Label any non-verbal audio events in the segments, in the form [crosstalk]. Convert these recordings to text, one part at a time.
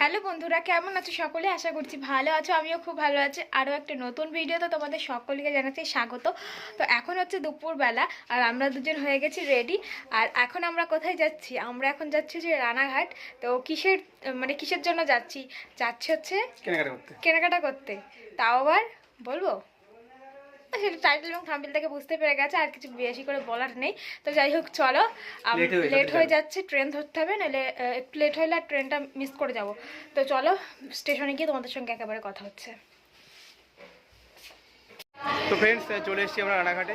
Hello বন্ধুরা কেমন আছো সকলে? আশা করছি ভালো আছো আমিও খুব ভালো আছি। আরও একটা নতুন ভিডিও তো তোমাদের সকলকে জানাচ্ছি স্বাগত। তো এখন হচ্ছে দুপুরবেলা আর আমরা দুজন হয়ে গেছি রেডি আর এখন আমরা কোথায় যাচ্ছি? আমরা এখন যাচ্ছি যে রানাঘাট। তো কিসের মানে কিসের জন্য যাচ্ছি? যাচ্ছি হচ্ছে কেনাকাটা করতে। কেনাকাটা করতে। তাও আবার বলব? সেটা টাইটেল এবং থাম্বিল থেকে বুঝতে পেরে গেছে আর কিছু বেশি করে বলার নেই। তো যাই হোক চলো লেট হয়ে যাচ্ছে ট্রেন ধরতে হবে নাহলে একটু লেট হলে আর ট্রেনটা মিস করে যাব। তো চলো স্টেশনে গিয়ে তোমাদের সঙ্গে একেবারে কথা হচ্ছে। তো ফ্রেন্ডস চলে এসেছি আমরা রানাঘাটে।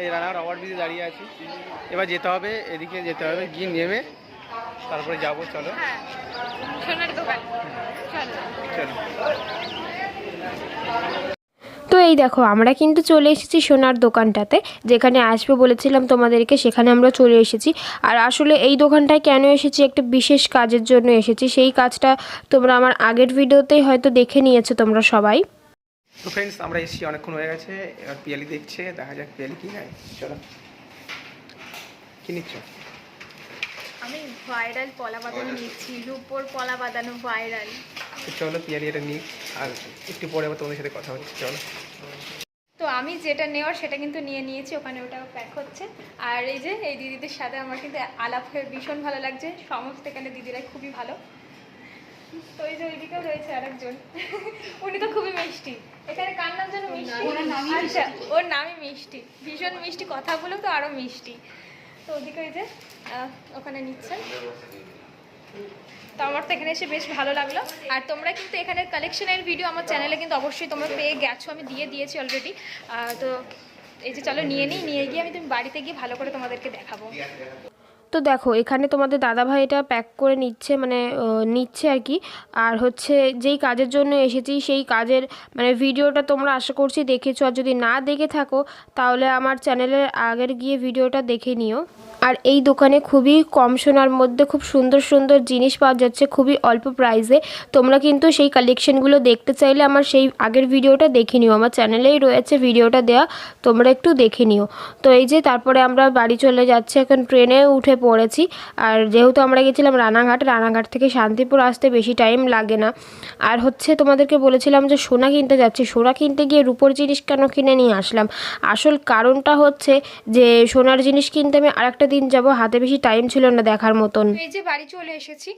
এই রানাঘাট ওভার ব্রিজে দাঁড়িয়ে আছি। এবার যেতে হবে এদিকে যেতে হবে গিয়ে নেমে তারপরে যাব চলো। হ্যাঁ সোনার দোকান। চলো। চলো। তো এই দেখো আমরা কিন্তু চলে এসেছি সোনার দোকানটাতে যেখানে আসবে বলেছিলাম তোমাদেরকে সেখানে আমরা চলে এসেছি। আর আসলে এই দোকানটায় কেন এসেছি একটা বিশেষ কাজের জন্য এসেছি সেই কাজটা তোমরা আমার আগের ভিডিওতেই হয়তো দেখে নিয়েছো তোমরা সবাই। তো ফ্রেন্ডস আমরা এসেছি অনেকক্ষণ হয়ে গেছে এবার পিয়ালি দেখছে দেখা যাক পিয়ালি কি নেয়। চলো। কি নিচ্ছ? আমি ভাইরাল পলা বাঁধানো নিচ্ছি রূপোর পলা বাঁধানো ভাইরাল চলো পিয়ালি এটা নিক আর একটু পরে আবার তোমাদের সাথে কথা হচ্ছে চলো। তো আমি যেটা নেওয়ার সেটা কিন্তু নিয়ে নিয়েছি ওখানে ওটা প্যাক হচ্ছে। আর এই যে এই দিদিদের সাথে আমার কিন্তু আলাপ হয়ে ভীষণ ভালো লাগছে। সমস্ত এখানে দিদিরাই খুবই ভালো। তো এই যে ওইদিকেও রয়েছে আরেকজন। উনি তো খুবই মিষ্টি। এখানে কার নাম যেন মিষ্টি? আচ্ছা ওর নামই মিষ্টি। ভীষণ মিষ্টি কথাগুলো তো আরও মিষ্টি। তো ওদিকে ওই যে ওখানে নিচ্ছেন। তো আমার তো এখানে এসে বেশ ভালো লাগল। আর তোমরা কিন্তু এখানের কালেকশনের ভিডিও আমার চ্যানেলে কিন্তু অবশ্যই তোমরা পেয়ে গেছো। আমি দিয়ে দিয়েছি অলরেডি তো এই যে চলো নিয়ে নিই, নিয়ে গিয়ে আমি তুমি বাড়িতে গিয়ে ভালো করে তোমাদেরকে দেখাবো। তো দেখো, এখানে তোমাদের দাদাভাই এটা প্যাক করে নিচ্ছে মানে নিচ্ছে আর কি। আর হচ্ছে যেই কাজের জন্য এসেছি, সেই কাজের মানে ভিডিওটা তোমরা আশা করছি দেখেছ। আর যদি না দেখে থাকো, তাহলে আমার চ্যানেলের আগের গিয়ে ভিডিওটা দেখে নিও। আর এই দোকানে খুবই কম সোনার মধ্যে খুব সুন্দর সুন্দর জিনিস পাওয়া যাচ্ছে, খুবই অল্প প্রাইসে তোমরা কিন্তু সেই কালেকশনগুলো দেখতে চাইলে আমার সেই আগের ভিডিওটা দেখে নিও। আমার চ্যানেলেই রয়েছে ভিডিওটা দেওয়া তোমরা একটু দেখে নিও। তো এই যে তারপরে আমরা বাড়ি চলে যাচ্ছি, এখন ট্রেনে উঠে পড়েছি। আর যেহেতু আমরা গেছিলাম রানাঘাট রানাঘাট থেকে শান্তিপুর আসতে বেশি টাইম লাগে না। আর হচ্ছে তোমাদেরকে বলেছিলাম যে সোনা কিনতে যাচ্ছি। সোনা কিনতে গিয়ে রূপোর জিনিস কেন কিনে নিয়ে আসলাম? আসল কারণটা হচ্ছে যে সোনার জিনিস কিনতে আমি আরেকটা দিন যাব, হাতে বেশি টাইম ছিল না দেখার মতন। এই যে বাড়ি চলে এসেছি,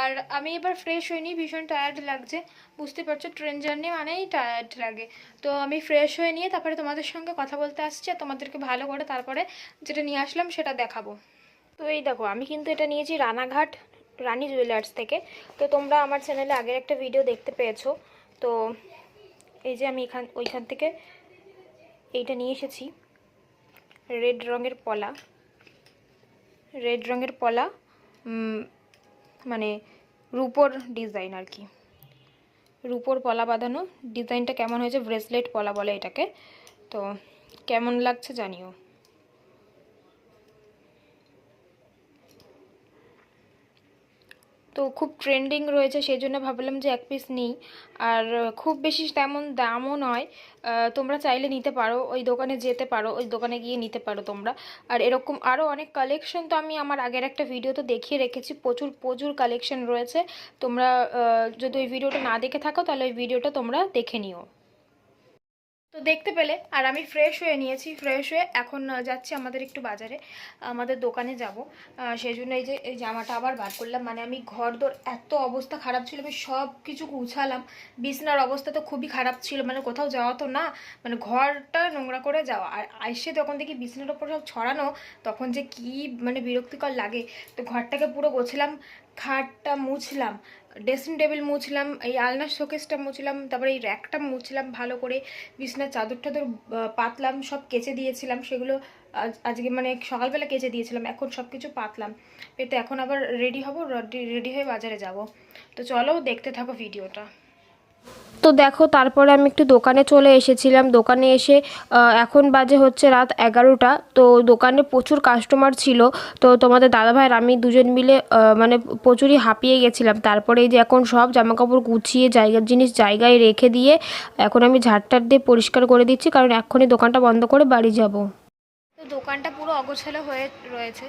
আর আমি এবার ফ্রেশ হইনি, ভীষণ টায়ার্ড লাগছে। বুঝতে পারছ ট্রেন জার্নি মানেই টায়ার্ড লাগে। তো আমি ফ্রেশ হয়ে নিয়ে তারপরে তোমাদের সঙ্গে কথা বলতে আসছি, আর তোমাদেরকে ভালো করে তারপরে যেটা নিয়ে আসলাম সেটা দেখাবো। তো এই দেখো, আমি কিন্তু এটা নিয়েছি রানাঘাট, রানী জুয়েলার্স থেকে। তো তোমরা আমার চ্যানেলে আগের একটা ভিডিও দেখতে পেয়েছ। তো এই যে আমি এখান, ওইখান থেকে এইটা নিয়ে এসেছি। রেড রঙের পলা। রেড রঙের পলা মানে রুপোর ডিজাইন আর কি। রুপোর পলা বাঁধানো। ডিজাইনটা কেমন হয়েছে? ব্রেসলেট পলা বলে এটাকে। তো কেমন লাগছে জানিও। তো খুব ট্রেন্ডিং রয়েছে সেই জন্য ভাবলাম যে এক পিস নিই। আর খুব বেশি তেমন দামও নয়। তোমরা চাইলে নিতে পারো, ওই দোকানে যেতে পারো, ওই দোকানে গিয়ে নিতে পারো তোমরা। আর এরকম আরও অনেক কালেকশন তো আমি আমার আগের একটা ভিডিওতে দেখিয়ে রেখেছি, প্রচুর প্রচুর কালেকশন রয়েছে। তোমরা যদি ওই ভিডিওটা না দেখে থাকো, তাহলে ওই ভিডিওটা তোমরা দেখে নিও। তো দেখতে পেলে, আর আমি ফ্রেশ হয়ে নিয়েছি ফ্রেশ হয়ে এখন যাচ্ছি আমাদের একটু বাজারে, আমাদের দোকানে যাব। সেই জন্য এই যে, এই জামাটা আবার বার করলাম। মানে আমি ঘর দোর এত অবস্থা খারাপ ছিল, আমি সব কিছু গুছালাম। বিছনার অবস্থা তো খুবই খারাপ ছিল মানে কোথাও যাওয়া তো না মানে ঘরটা নোংরা করে যাওয়া। আর আইসে তখন দেখি বিছনার ওপর সব ছড়ানো, তখন যে কি মানে বিরক্তিকর লাগে। তো ঘরটাকে পুরো গোছলাম, খাটটা মুছলাম ড্রেসিং টেবিল মুছলাম, এই আলনার শোকেসটা মুছলাম, তারপরে এই র্যাকটা মুছলাম ভালো করে, বিছনার চাদর টাদর পাতলাম, সব কেচে দিয়েছিলাম, সেগুলো আজ, আজকে মানে সকালবেলা কেচে দিয়েছিলাম, এখন সব কিছু পাতলাম। এতে এখন আবার রেডি হব রেডি হয়ে বাজারে যাব। তো চলো দেখতে থাকো ভিডিওটা তো দেখো, তারপরে আমি একটু দোকানে চলে এসেছিলাম। দোকানে এসে এখন বাজে হচ্ছে রাত এগারোটা। তো দোকানে প্রচুর কাস্টমার ছিল। তো তোমাদের দাদাভাইয়ের আমি দুজন মিলে মানে প্রচুরই হাঁপিয়ে গেছিলাম। তারপরে এই যে এখন সব জামাকাপড় গুছিয়ে জায়গার জিনিস জায়গায় রেখে দিয়ে এখন আমি ঝাড়টার দিয়ে পরিষ্কার করে দিচ্ছি। কারণ এক্ষুনি দোকানটা বন্ধ করে বাড়ি যাব। তো দোকানটা পুরো অগোছালো হয়ে রয়েছে।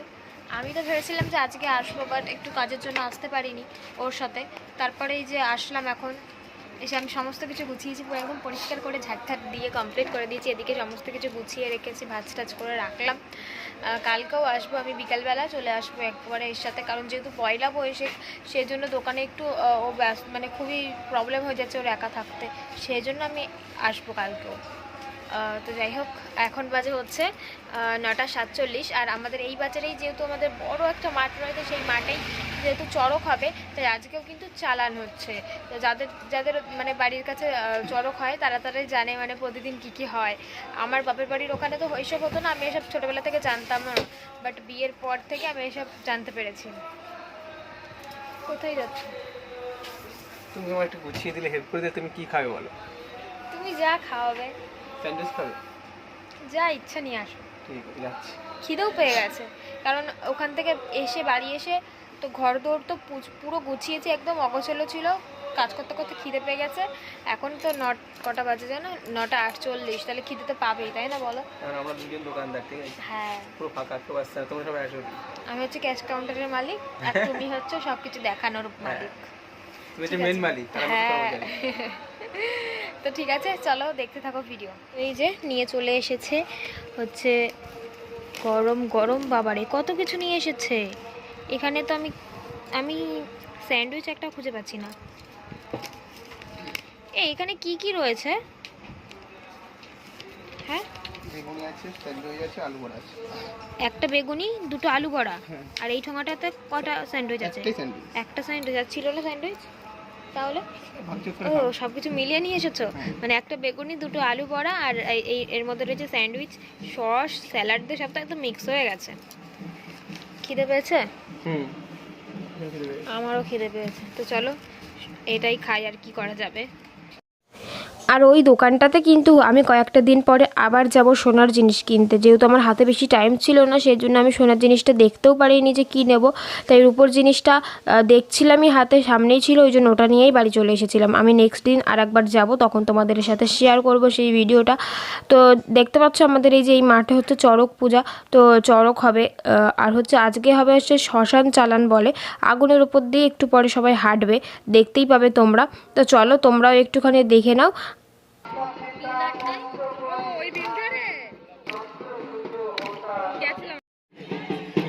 আমি তো ভেবেছিলাম যে আজকে আসব বাট একটু কাজের জন্য আসতে পারিনি ওর সাথে। তারপরে এই যে আসলাম এখন। এসে আমি সমস্ত কিছু গুছিয়েছি, পুরো একদম পরিষ্কার করে ঝাড় দিয়ে কমপ্লিট করে দিয়েছি। এদিকে সমস্ত কিছু গুছিয়ে রেখেছি ভাজ টাজ করে রাখলাম। কালকেও আসব আমি, বিকালবেলা চলে আসব একবারে এর সাথে। কারণ যেহেতু পয়লা বয়সে সেই জন্য দোকানে একটু ও মানে খুবই প্রবলেম হয়ে যাচ্ছে ওর একা থাকতে। সেই জন্য আমি আসব কালকেও। তো যাই হোক, এখন বাজে হচ্ছে নটা সাতচল্লিশ। আর আমাদের এই বাজারেই যেহেতু আমাদের বড় একটা মাঠ রয়েছে, সেই মাঠেই যেহেতু চড়ক হবে তাই আজকেও কিন্তু চালান হচ্ছে। তো যাদের যাদের মানে বাড়ির কাছে চড়ক হয় তারা তারাই জানে মানে প্রতিদিন কি কি হয়। আমার বাপের বাড়ির ওখানে তো এসব হতো না আমি এসব ছোটোবেলা থেকে জানতাম না। বাট বিয়ের পর থেকে আমি এসব জানতে পেরেছি। কোথায় যাচ্ছ? তুমি আমার একটু গুছিয়ে দিলে হেল্প করে দিলে তুমি কি খাবে বলো? তুমি যা খাওয়াবে। স্যান্ডউইচ খাবে? যা ইচ্ছা নিয়ে আসো। ঠিক আছে খিদেও পেয়ে গেছে। কারণ ওখান থেকে এসে বাড়ি এসে তো ঘর দৌড় তো পুরো গুছিয়েছি একদম অগোছলো ছিল। কাজ করতে করতে খিদে পেয়ে গেছে। এখন তো নট কটা বাজে জানো? নটা আটচল্লিশ তাহলে খিদে তো পাবেই তাই না বলো? আমরা দুজন দোকানদার ঠিক আছে? হ্যাঁ। পুরো ফাঁকা কেউ আসছে না তোমরা সবাই আসো। আমি হচ্ছে ক্যাশ কাউন্টারের মালিক আর তুমি হচ্ছে সব কিছু দেখানোর মালিক। তুমি হচ্ছে মেন মালিক হ্যাঁ। [laughs] তো ঠিক আছে চলো দেখতে থাকো ভিডিও এই যে নিয়ে চলে এসেছে হচ্ছে গরম গরম বাবারে কত কিছু নিয়ে এসেছে? এখানে তো আমি আমি স্যান্ডউইচ একটা খুঁজে পাচ্ছি না। এই এখানে কি কি রয়েছে? হ্যাঁ? বেগুনি আছে স্যান্ডউইচ আছে আলু বড়া আছে। একটা বেগুনি দুটো আলু বড়া। হ্যাঁ। আর এই ঠোঙাটাতে কটা স্যান্ডউইচ আছে? একটা স্যান্ডউইচ আর ছিল না স্যান্ডউইচ? তাহলে? ও সব কিছু মিলিয়ে নিয়ে এসেছ? মানে একটা বেগুনি দুটো আলু বড়া আর এই- এই এর মধ্যে রয়েছে স্যান্ডউইচ সস স্যালাড দিয়ে সব তো একদম মিক্স হয়ে গেছে। খিদে পেয়েছে? হুম। আমারও খিদে পেয়েছে। তো চলো এটাই খাই আর কি করা যাবে। আর ওই দোকানটাতে কিন্তু আমি কয়েকটা দিন পরে আবার যাব সোনার জিনিস কিনতে। যেহেতু আমার হাতে বেশি টাইম ছিল না সেই জন্য আমি সোনার জিনিসটা দেখতেও পারিনি যে কী নেব। তাই রূপোর জিনিসটা দেখছিলামই হাতে, সামনেই ছিল, ওই জন্য ওটা নিয়েই বাড়ি চলে এসেছিলাম। আমি নেক্সট দিন আর একবার যাব, তখন তোমাদের সাথে শেয়ার করব সেই ভিডিওটা তো দেখতে পাচ্ছ আমাদের এই যে এই মাঠে হচ্ছে চড়ক পূজা। তো চড়ক হবে আর হচ্ছে আজকে হবে হচ্ছে শ্মশান চালান বলে। আগুনের উপর দিয়ে একটু পরে সবাই হাঁটবে, দেখতেই পাবে তোমরা। তো চলো তোমরাও একটুখানি দেখে নাও।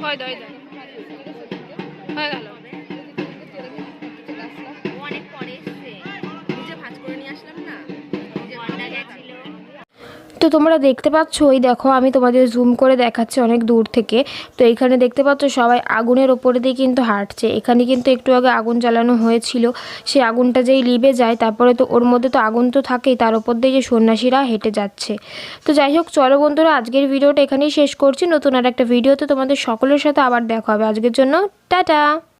হয় দয় দয় হয়ে গেল। তো তোমরা দেখতে পাচ্ছ ওই দেখো আমি তোমাদের জুম করে দেখাচ্ছি অনেক দূর থেকে। তো এখানে দেখতে পাচ্ছ সবাই আগুনের ওপরে দিয়ে কিন্তু হাঁটছে। এখানে কিন্তু একটু আগে আগুন জ্বালানো হয়েছিল। সেই আগুনটা যেই লিবে যায়, তারপরে তো ওর মধ্যে তো আগুন তো থাকেই, তার ওপর দিয়ে যে সন্ন্যাসীরা হেঁটে যাচ্ছে। তো যাই হোক, চলো বন্ধুরা, আজকের ভিডিওটা এখানেই শেষ করছি। নতুন আর একটা ভিডিওতে তোমাদের সকলের সাথে আবার দেখা হবে। আজকের জন্য টাটা!